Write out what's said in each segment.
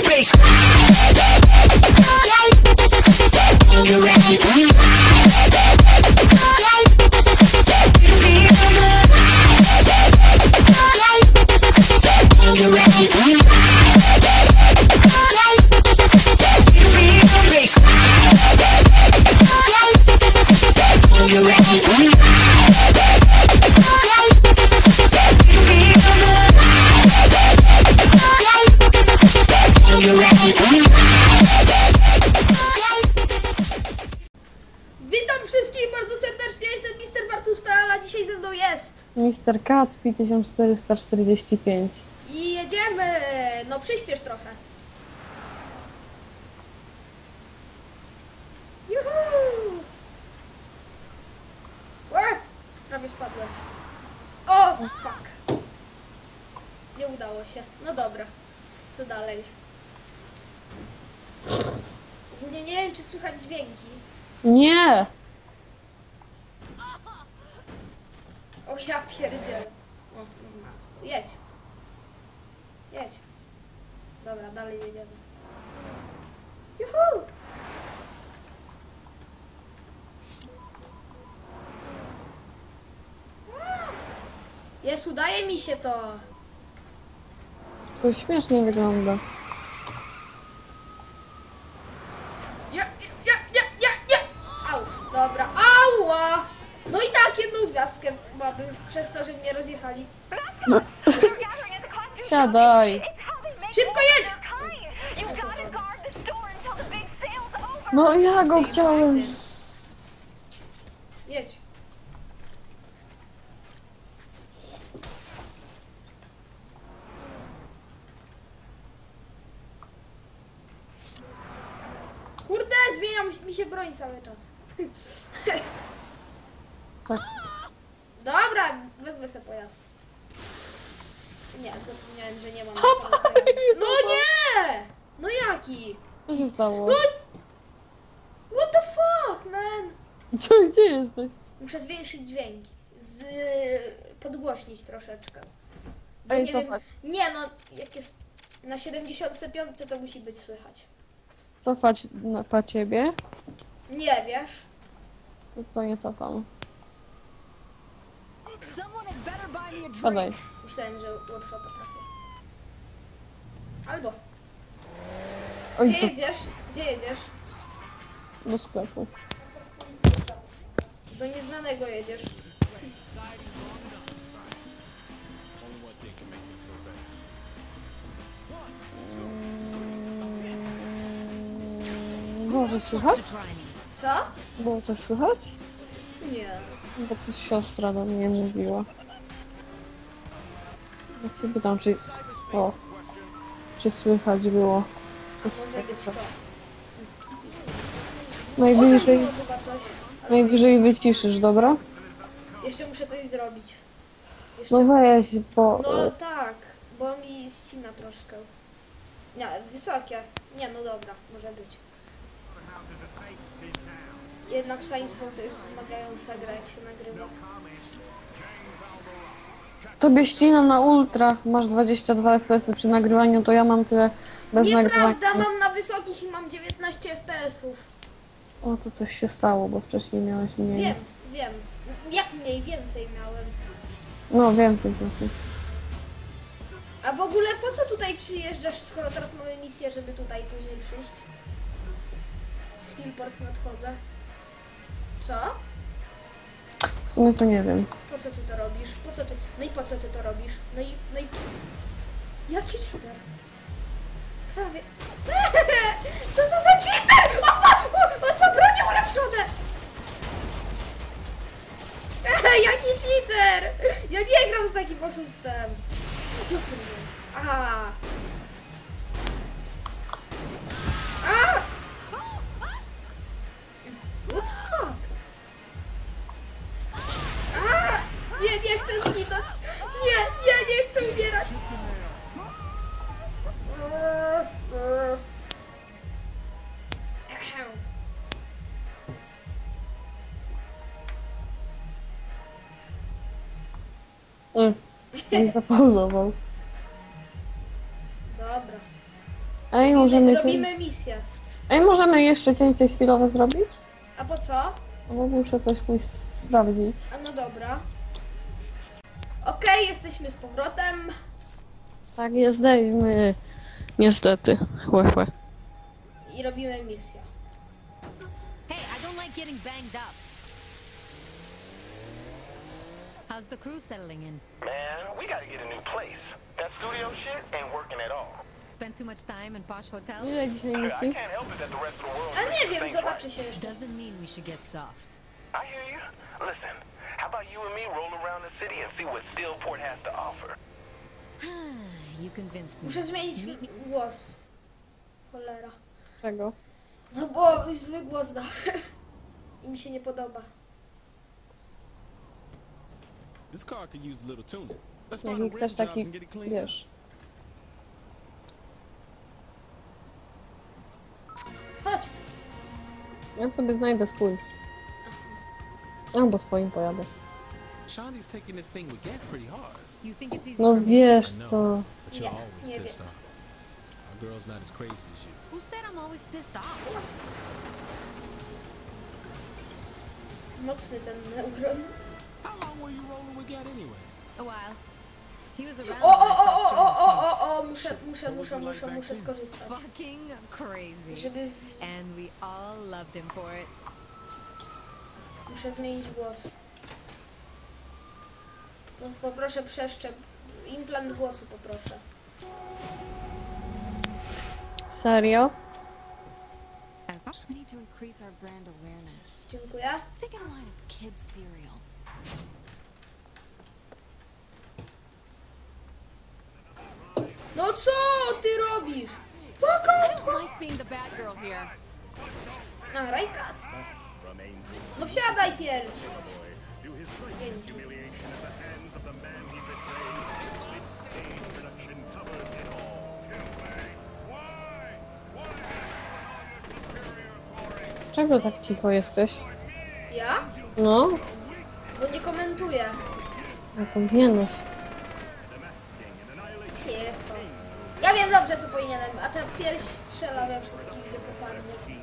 Bass. Kacpi 1445. I jedziemy, no przyspiesz trochę. Juhu! Ue, prawie spadłem. O, fuck. Nie udało się. No dobra, to dalej. Ogólnie nie wiem, czy słychać dźwięki. Nie! O ja pierdzielę. O, masko. Jedź. Jedź. Dobra, dalej jedziemy. Juhu! Jest, udaje mi się to. To śmiesznie wygląda. Ja, ja, ja, ja, ja! Au, dobra, ała! No i tak, jedną mamy, przez to, że mnie rozjechali. Siadaj! Szybko jedź! No ja go chciałem. Jedź. Kurde, zmienia mi się broń cały czas. Tak. Wezmę sobie pojazd. Nie, zapomniałem, że nie mam pojazdu. No nie! No jaki? Co się stało? No! What the fuck, man? Co, gdzie jesteś? Muszę zwiększyć dźwięk. Z... Podgłośnić troszeczkę. Bo Ej, nie wiem. cofać. Nie no, jak jest na 75 to musi być słychać. Cofać na, po ciebie? Nie wiesz? To nie cofam. Siadaj. Myślałem, że lepsze potrafię. Albo. Oj, Gdzie to jedziesz? Gdzie jedziesz? do sklepu. Do nieznanego jedziesz. Było coś słychać? Co? Było coś słychać? Nie. Bo to siostra do mnie mówiła. Jak się pytam, czy... O. Czy słychać było? To. Najwyżej, wyciszysz, dobra? Jeszcze muszę coś zrobić. Jeszcze... No weź, bo... No tak, bo mi ścina troszkę. Nie, wysokie. Nie, no dobra, może być. Jednak Hall to jest wymagająca gra, jak się nagrywa. Tobie ścina na ultra, masz 22 fps przy nagrywaniu, to ja mam tyle bez nagrywania. Nieprawda, mam na wysokich i mam 19 FPS-ów. O, to coś się stało, bo wcześniej miałeś mniej. Wiem, wiem. Jak mniej więcej miałem. No, więcej znaczy. A w ogóle po co tutaj przyjeżdżasz, skoro teraz mamy misję, żeby tutaj później przyjść? Steelport nadchodzę. Co? W sumie to nie wiem. Po co ty to robisz? Po co ty? No i po co ty to robisz? No i, no i... Jaki cheater? Prawie... Co to za cheater? On ma, on ma bronię ulepszone! Jaki cheater? Ja nie gram z takim oszustem. Aha. A! What chcę zginąć. Nie, nie, nie chcę umierać. Mm. Zapauzował. Dobra. Ej, możemy. Robimy misję. Ej, możemy jeszcze cięcie chwilowe zrobić? A po co? Bo muszę coś pójść sprawdzić. A no dobra. Okej, jesteśmy z powrotem. Tak, jesteśmy. Niestety. Chłe, chłe. I robimy misję. Hey, I don't like getting banged up. How's the crew settling in? Man, we gotta get a new place. That studio shit ain't working at all. Spend too much time in posh hotels? Ile dzisiaj I misji? can't help it that the rest of the world A nie wiem, zobaczy się jeszcze. Doesn't mean we should get soft. I hear you. Listen, how about you and me roll around the city and see what Steelport has to offer? you convinced me. Muszę zmienić głos. Cholera. Czego? No bo zły głos dałem. I mi się nie podoba. This car could use a little tuning. Let's find rim jobs taki, and get it cleaned up. wiesz. Chodź. Ja sobie znajdę swój. No for me? wiesz I know, co. Nie, nie wiem. girl's not as crazy as you. Who said I'm always pissed off? Mocny ten neuron. How long were you rolling with Gant anyway? A while. He was around. O, o, when I o, first o, o, joined the o, scene. o, o, muszę, muszę, muszę, muszę, muszę skorzystać. Fucking crazy. Żeby z... And we all loved him for it. Muszę zmienić głos. No, Poproszę przeszczep. Implant głosu poproszę. Serio? We need to increase our brand awareness. Dziękuję. Think a line of kids cereal. No co ty robisz? Jaka Like being the bad girl here. A, Raycaster. No wsiadaj pierś. Czego tak cicho jesteś? Ja? No, Bo nie komentuję. no powinieneś. Cicho. Ja wiem dobrze co powinienem, a ten pierś strzela we wszystkich, gdzie popadnie.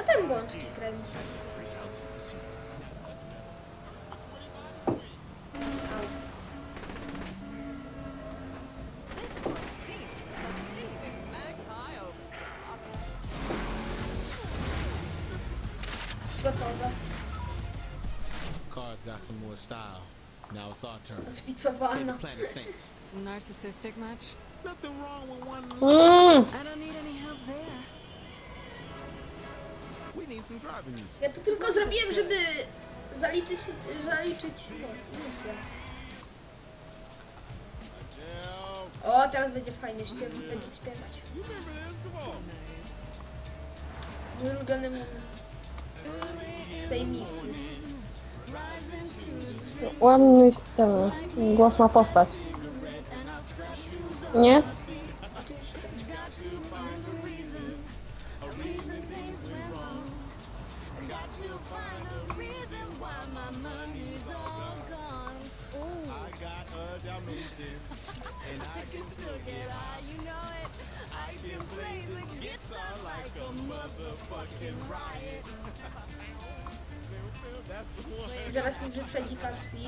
A ten bączki kręci. Gotowe. Car's got some more style. Now it's our turn. Odpicowana. the Planet Saints. Narcissistic much? Nothing wrong with one. Mm, I don't need any help there. Ja to tylko zrobiłem, żeby zaliczyć, zaliczyć misję. O, teraz będzie fajnie śpiew, będzie śpiewać. Mój ulubiony moment w tej misji. ładny ten głos ma postać. Nie? Zaraz mi wyprzedzi Kaspi.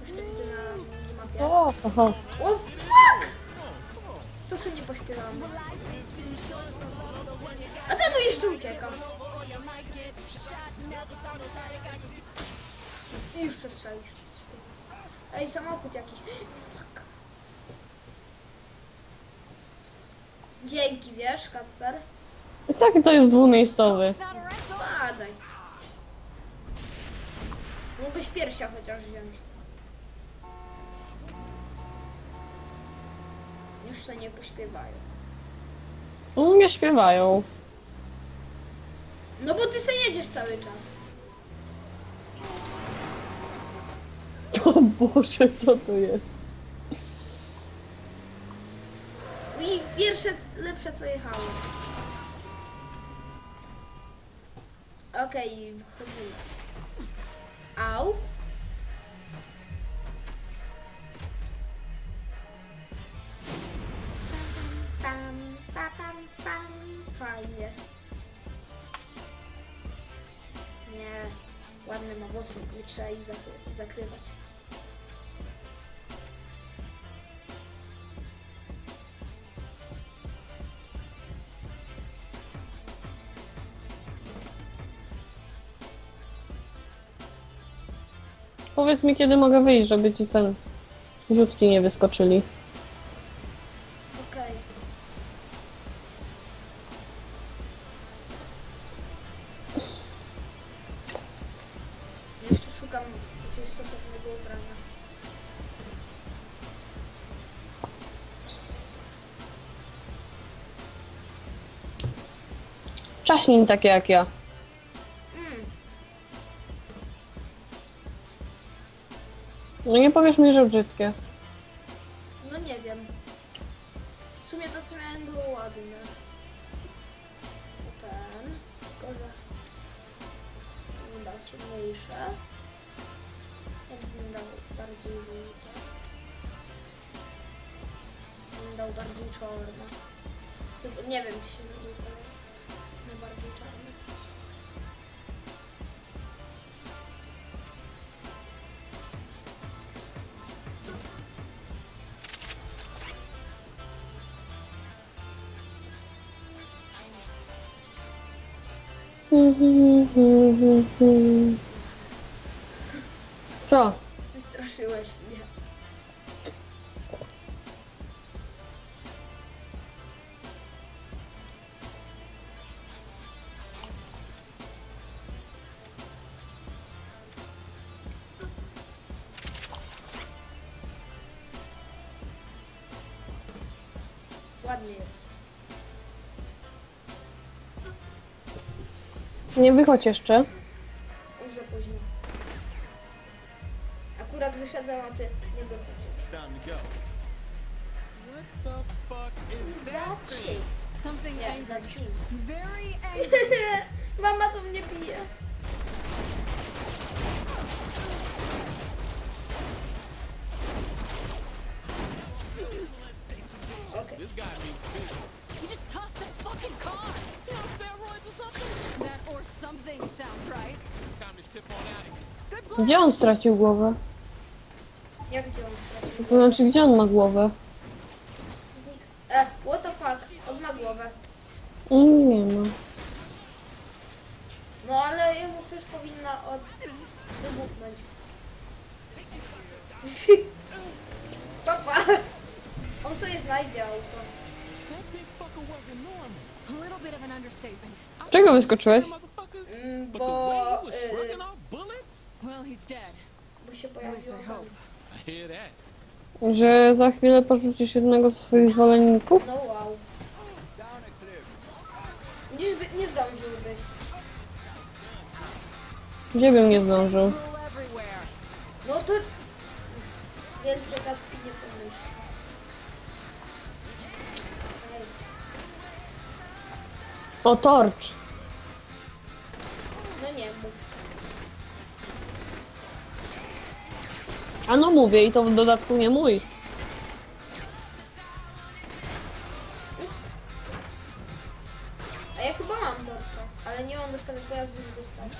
Już to widzę na mapie. O, oho. O fuck! To sobie nie pośpiewam. A ten no jeszcze ucieka. Ty już przestrzelisz. Ej, samochód jakiś. Fuck. Dzięki, wiesz, Kacper? I tak to jest dwumiejscowy. Spadaj. Mógłbyś piersia chociaż wziąć. Już to nie pośpiewają. U mnie śpiewają. No bo ty se jedziesz cały czas. O Boże, co to jest? I pierwsze, lepsze co jechało. Okej, okay, wchodzimy. Au. Pam, pam, pam, pam, Fajnie. Nie, ładne ma włosy, nie trzeba ich zakrywać. Powiedz mi, kiedy mogę wyjść, żeby ci ten rzutki nie wyskoczyli. Okej. Jeszcze szukam jakiegoś stosownego ubrania. Czaśnin takie jak ja. Powiesz mi, że brzydkie. No nie wiem. W sumie to co miałem było ładne. Ten. Tylko że... bym dał ciemniejsze. Ja bym dał bardziej żółte. Bym dał bardziej czarne. Nie wiem, czy się znajdzie najbardziej czarny. Wystraszyłeś mnie. Ładnie jest. Nie wychodź jeszcze. Wyszedłem, a ty nie to go. What the fuck is that? That shit. Something angry. Very angry. Mama tu mnie bije. Okej. This guy means business. You just tossed a fucking car. You on steroids or something? That or something sounds right. Time to tip on out of here. Good plan. Gdzie on stracił głowę? Jak gdzie on stracił? To znaczy, gdzie on ma głowę? Znik... E, what the fuck? On ma głowę. Mm, Nie ma. No ale jemu przecież powinna od... wybuchnąć. Papa! On sobie znajdzie auto. Czego wyskoczyłeś? Mm, bo... Y, bo się At Że za chwilę porzucisz jednego ze swoich zwolenników? No wow. Dziś by nie zdążyłbyś. Gdzie bym nie zdążył? No to... Więcej Kaspi nie pomyśli. O, torcz. A no mówię i to w dodatku nie mój. Ups. A ja chyba mam torcza, ale nie mam dostawy pojazdu, żeby sprawdzić.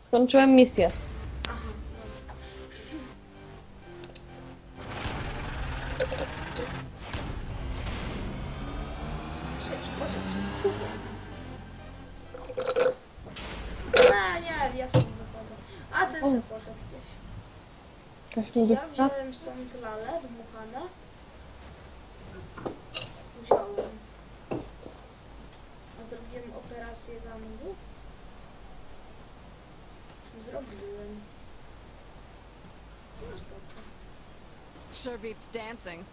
Skończyłem misję. Aha. Trzeci poziom przed cudem. A nie, ja sobie wychodzę. A ten se poszedł gdzieś. Ja dupka. wziąłem stąd lalę dmuchane. Wziąłem. A zrobiłem operację gangu. Zrobiłem. No spoko. Sure beats dancing.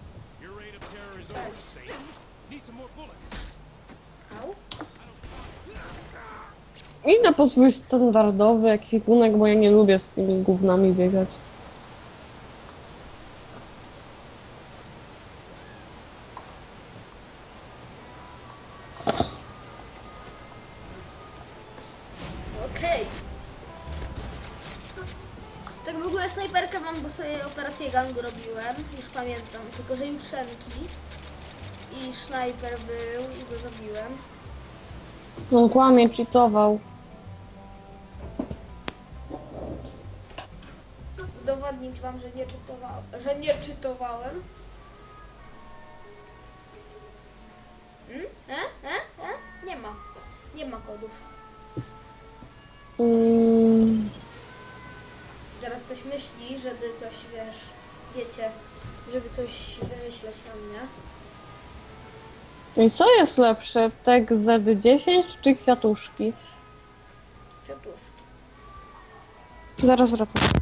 Your rate of terror is over, Satan. Need some more bullets. Au. Idę po swój standardowy ekwipunek, bo ja nie lubię z tymi gównami biegać. Pamiętam, tylko że jutrzenki i snajper był i go zabiłem. On kłamie, cheatował. Udowodnić wam, że nie czytowałem, że nie czytowałem. Hmm? E? E? E? Nie ma. Nie ma kodów. Mm, Teraz coś myśli, żeby coś, wiesz, wiecie, żeby coś wymyśleć tam, nie? No I co jest lepsze, tek Z10 czy kwiatuszki? Fiatusz. Zaraz wracam.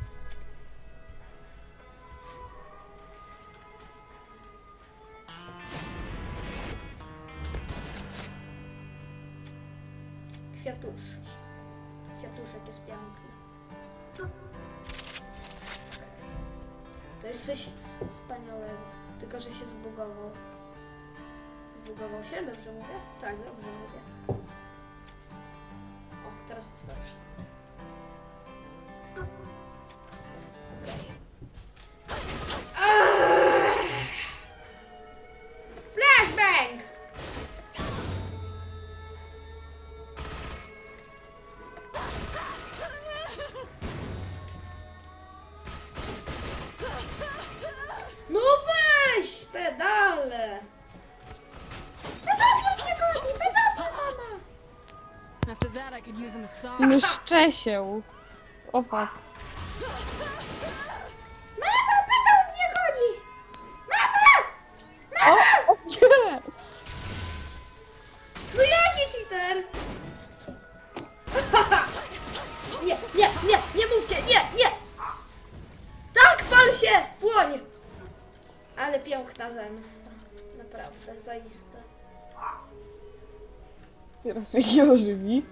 Myszczę się. O fuck. Mama, pedał mnie goni! Mama! O, o nie! No jaki cheater? Nie, nie, nie, nie mówcie, nie, nie! Tak, pal się! Płoń! Ale piękna zemsta. Naprawdę, zaiste. Teraz mnie nie ożywi.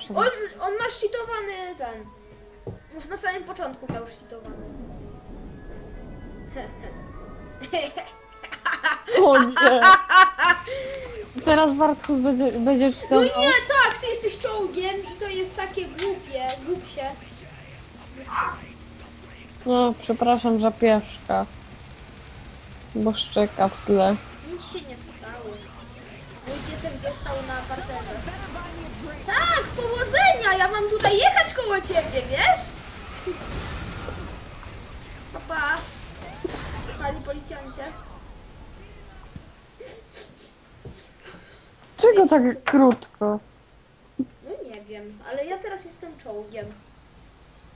Się. On, on ma szczytowany ten. Już na samym początku miał szczytowany. O nie! Teraz Bartkus będzie, będzie No czytał. nie, tak, ty jesteś czołgiem i to jest takie głupie, głupsie. No, przepraszam, że pieszka. Bo szczeka w tle. Nic się nie stało. Mój piesek został na parterze. Tak, powodzenia! Ja mam tutaj jechać koło ciebie, wiesz? Papa. Panie policjancie. Czego tak krótko? No nie wiem, ale ja teraz jestem czołgiem.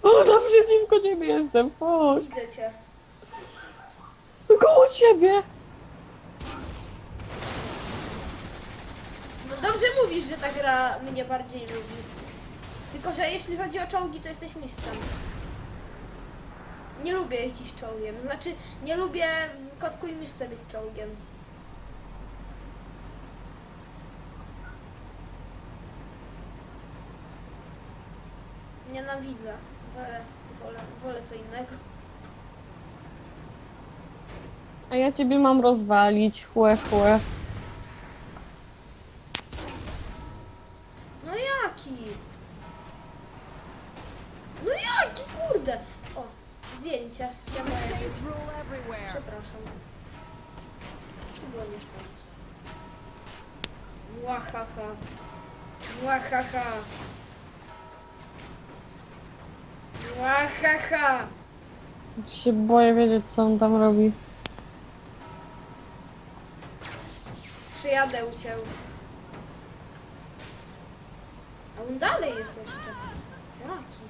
O, naprzeciwko ciebie jestem. Chodź. Widzę cię. Koło ciebie. Dobrze mówisz, że ta gra mnie bardziej lubi. Tylko, że jeśli chodzi o czołgi, to jesteś mistrzem. Nie lubię jeździć czołgiem. Znaczy, nie lubię w kotku i myszce być czołgiem. Nienawidzę. Wolę, wolę, wolę co innego. A ja ciebie mam rozwalić. Chłe, chłe. No jaki? No jaki, kurde! O, zdjęcie. Ja. Przepraszam. To było niechcący. Łahaha. Łahaha. Łahaha. Się boję wiedzieć, co on tam robi. Przyjadę u cię. A on dalej jest jeszcze. Jaki?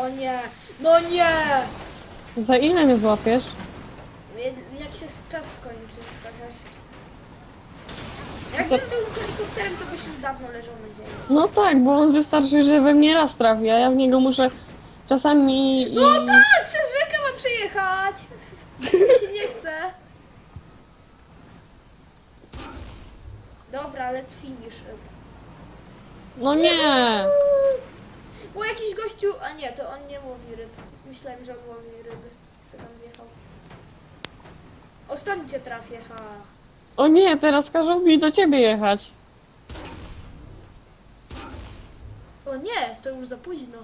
O nie! No nie! Za ile mnie złapiesz? Jak- się czas skończy, jakaś... Jakbym był helikopterem, to byś już dawno leżał na ziemi. No tak, bo on wystarczy, że we mnie raz trafi, a ja w niego muszę czasami... No tak! Przez rzekę ma przejechać. Mi się nie chce. Dobra, let's finish it. No nie! Bo jakiś gościu... A nie, to on nie łowi ryb. Myślałem, że on łowi ryby. Se tam wjechał. O, stąd cię trafię, ha. O nie, teraz każą mi do ciebie jechać. O nie, to już za późno.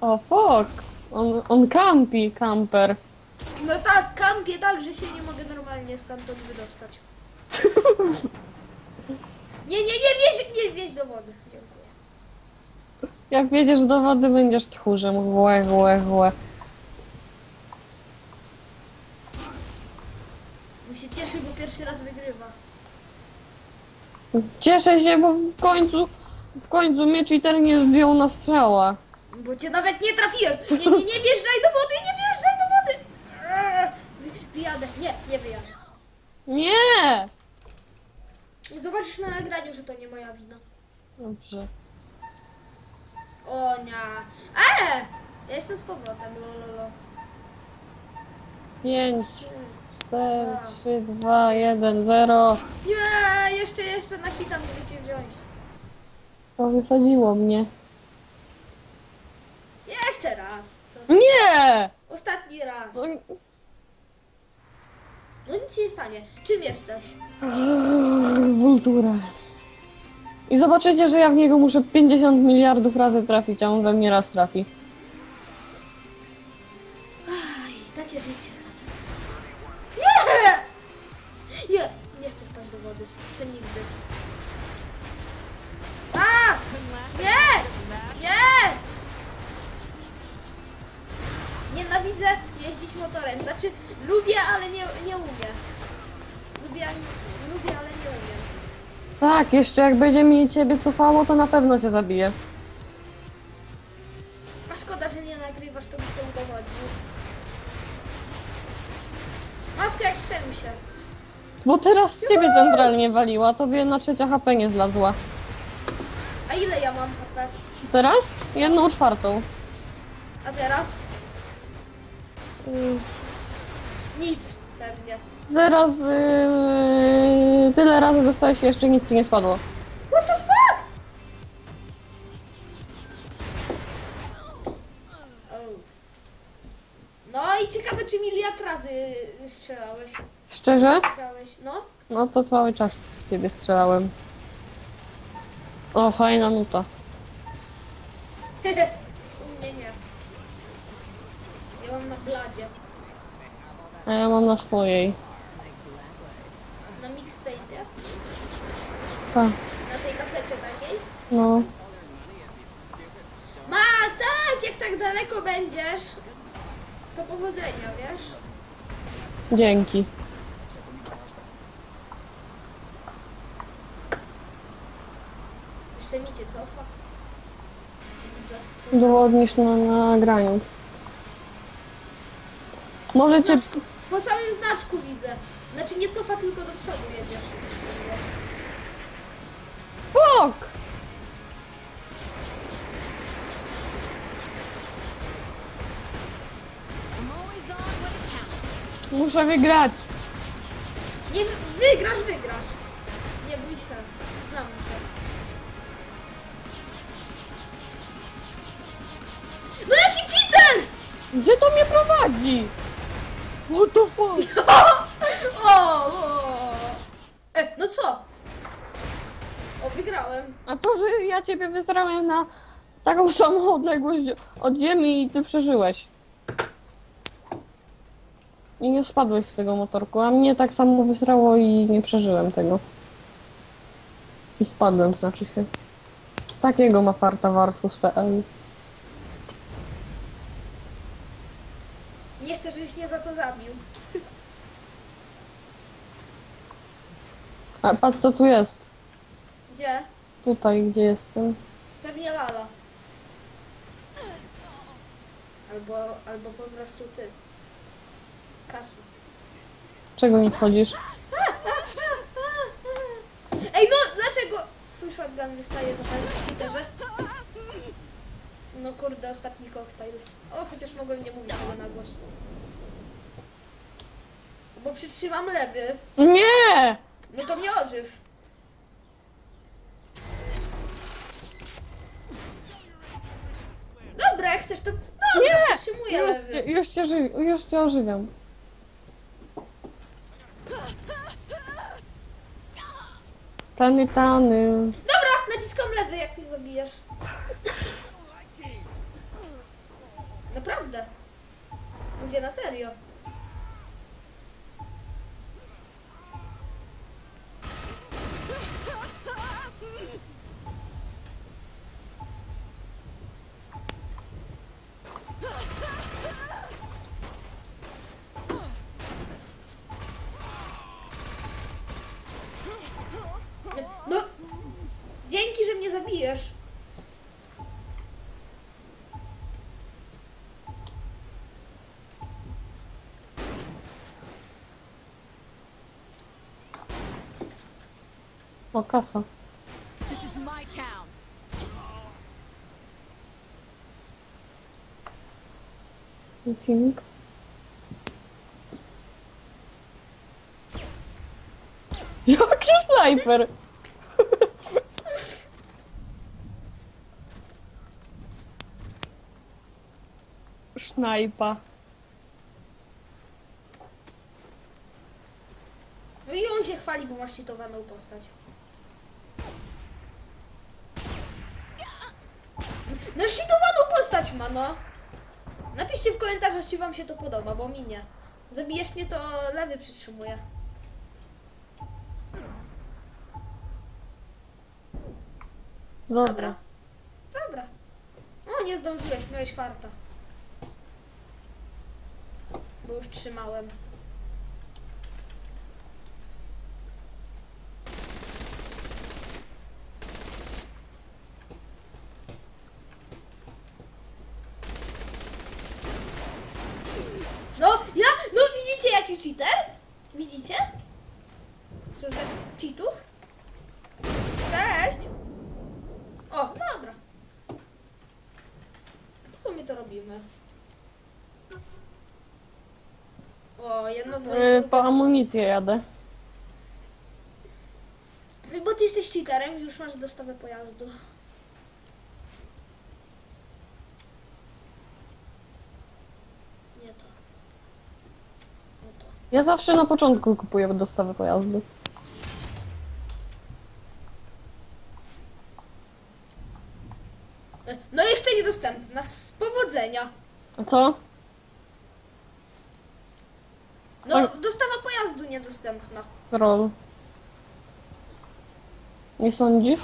O fuck! On, on kampi, kamper. No tak, kampię tak, że się nie mogę normalnie stamtąd wydostać. Nie, nie, nie wieź, nie wieź do wody. Jak wjedziesz do wody, będziesz tchórzem. Łe, łe, łe. Bo się cieszy, bo pierwszy raz wygrywa. Cieszę się, bo w końcu, w końcu mnie cheater nie zdjął na strzała. Bo cię nawet nie trafiłem. Nie, nie, nie wjeżdżaj do wody, nie wjeżdżaj do wody. Wy, wyjadę. Nie, nie wyjadę. Nie! Zobaczysz na nagraniu, że to nie moja wina. Dobrze. O nie. Ale! Ja jestem z powrotem, lololo. 5, 4, 3, 2, 1, 0. Nie, jeszcze, jeszcze na hita mnie wiecie wziąć. To wysadziło mnie. Jeszcze raz. To Nie! ostatni raz. No, No nic się nie stanie. Czym jesteś? Wultura. I zobaczycie, że ja w niego muszę 50 miliardów razy trafić, a on we mnie raz trafi. Aj, takie życie. Nie! Nie, nie chcę wpaść do wody. Chcę nigdy. A! Nie! Nie! Nienawidzę jeździć motorem. Znaczy, lubię, ale nie, nie umiem. Lubię, lubię, ale nie umiem. Tak, jeszcze jak będzie mi ciebie cofało, to na pewno cię zabije. A szkoda, że nie nagrywasz, to byś to udowodnił. Matko, jak przemy się. Bo teraz ciebie centralnie waliła, tobie na trzecia HP nie zlazła. A ile ja mam HP? Teraz? Jedną czwartą. A teraz? Yy, Nic, pewnie. Teraz yy, tyle razy dostałeś i jeszcze nic ci nie spadło. What the fuck? Oh. No i ciekawe, czy miliard razy strzelałeś. Szczerze? Trafiałeś, no. No to cały czas w ciebie strzelałem. O, fajna nuta. U mnie nie. Ja mam na bladzie. A ja mam na swojej. Na mixtape'ie. Pa. Na tej kasecie takiej. No. Ma, tak, jak tak daleko będziesz, to powodzenia, wiesz? Dzięki. Jeszcze mi cię cofa. Udowodnisz na nagraniu. Może cię... Po samym znaczku widzę. Znaczy nie cofa, tylko do przodu jedziesz. Muszę wygrać. Nie, wygrasz, wygrasz. Nie bój się. Znam cię. No jaki cheater! Gdzie to mnie prowadzi? What the fuck? O, o. E, wygrałem. A to, że ja ciebie wysrałem na taką samą odległość od ziemi i ty przeżyłeś. I nie spadłeś z tego motorku, a mnie tak samo wysrało i nie przeżyłem tego. I spadłem, znaczy się. Takiego ma farta Wartus.pl. Nie chcę, żebyś mnie za to zabił. A patrz co tu jest. Gdzie? Tutaj, gdzie jestem. Pewnie Lala. Albo, albo po prostu ty. Kasa. Czego nie wchodzisz? Ej, no dlaczego twój shotgun wystaje za cheaterze? No kurde, ostatni koktajl. O, chociaż mogłem nie mówić tego na głos. Bo przytrzymam lewy. Nie! No to mnie ożyw. Chcesz to... Dobra, Nie! przytrzymuję Już, lewy. cię- już, cię, oży- już cię ożywiam. Tany, tany. Dobra, naciskam lewy, jak mnie zabijesz. Naprawdę. Mówię na serio. O, kasa. Filmik. Jaki snajper! Sznajpa. No i on się chwali, bo masz cheatowaną postać. No cheatowaną postać ma, no. Napiszcie w komentarzach, czy wam się to podoba, bo mi nie. Zabijesz mnie, to lewy przytrzymuje. Dobra. Dobra. O, nie zdążyłeś, miałeś farta. Bo już trzymałem. No, ja, no widzicie jaki cheater? Widzicie? Co za cheatuch? Cześć! O, dobra. Po co my to robimy? O, jedna z moich... Yy, po amunicję jadę. Bo ty jesteś cheaterem i już masz dostawę pojazdu. Nie to. Nie to. Ja zawsze na początku kupuję dostawę pojazdu. E, No jeszcze niedostępna. Z powodzenia. A co? No, Oj. dostawa pojazdu niedostępna. Troll. Nie sądzisz?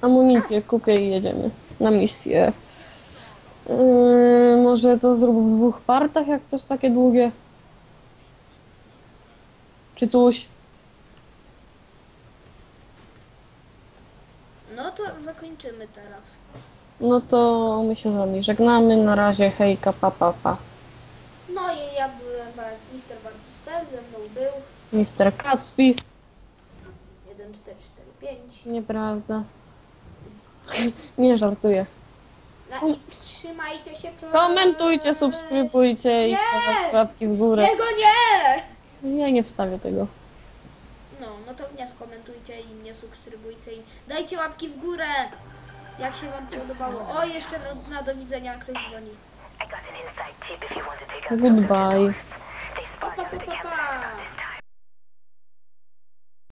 Amunicję kupię i jedziemy na misję. Yy, może to zrób w dwóch partach, jak chcesz takie długie? Czy coś? To zakończymy teraz. No to my się z wami żegnamy. Na razie hejka, pa pa pa. No i ja byłem Mr. Bartispel, ze mną był Mister Kacpi. 1445. Nieprawda. Nie żartuję. No i trzymajcie się. cześć. Komentujcie, subskrybujcie i Nie! stawiać łapki w górę. Jego nie! Ja nie wstawię tego. No, no to mnie komentujcie i mnie subskrybujcie i dajcie łapki w górę, jak się wam podobało. O, jeszcze na, na do widzenia, ktoś dzwoni. Goodbye. Pa, pa, pa, pa.